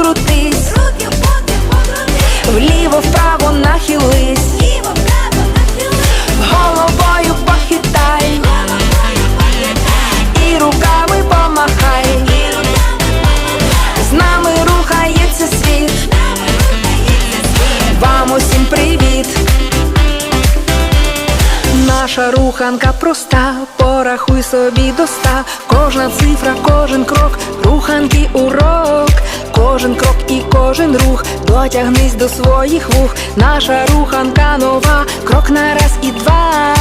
крутись, руки поки покрути, вліво, вправо нахились, вліво, вправо нахились, головою похитай, головою похитай, і руками помахай. З нами рухається світ. Вам усім привіт. Наша руханка проста, порахуй собі до ста, кожна цифра, кожен крок, руханки урок. Кожен крок і кожен рух, дотягнись до своїх вух. Наша руханка нова, крок на раз і два.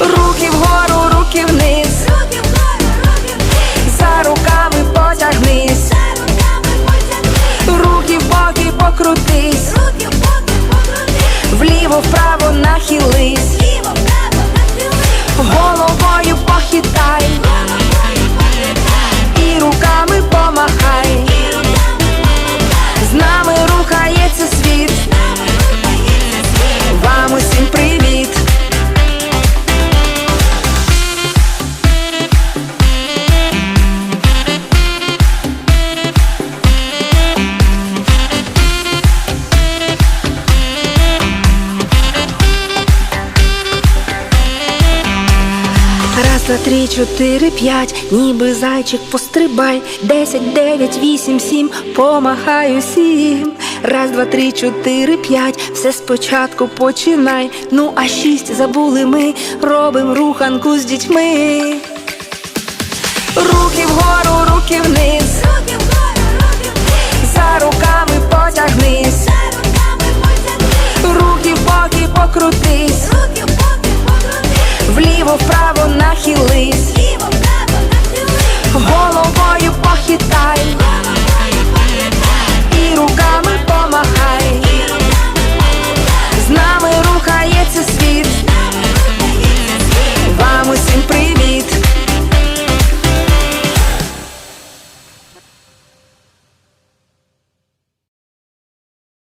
Руки вгору, руки вниз, Руки вгору, руки вниз, за руками потягнись, за руками потягнись, руки в боки покрутись, руки в боки покрутись, вліво, вправо нахились. Два, три, чотири, п'ять, ніби зайчик пострибай. Десять, дев'ять, вісім, сім, помахай усім. Раз, два, три, чотири, п'ять, все спочатку починай. Ну а шість забули ми, робим руханку з дітьми. нахились.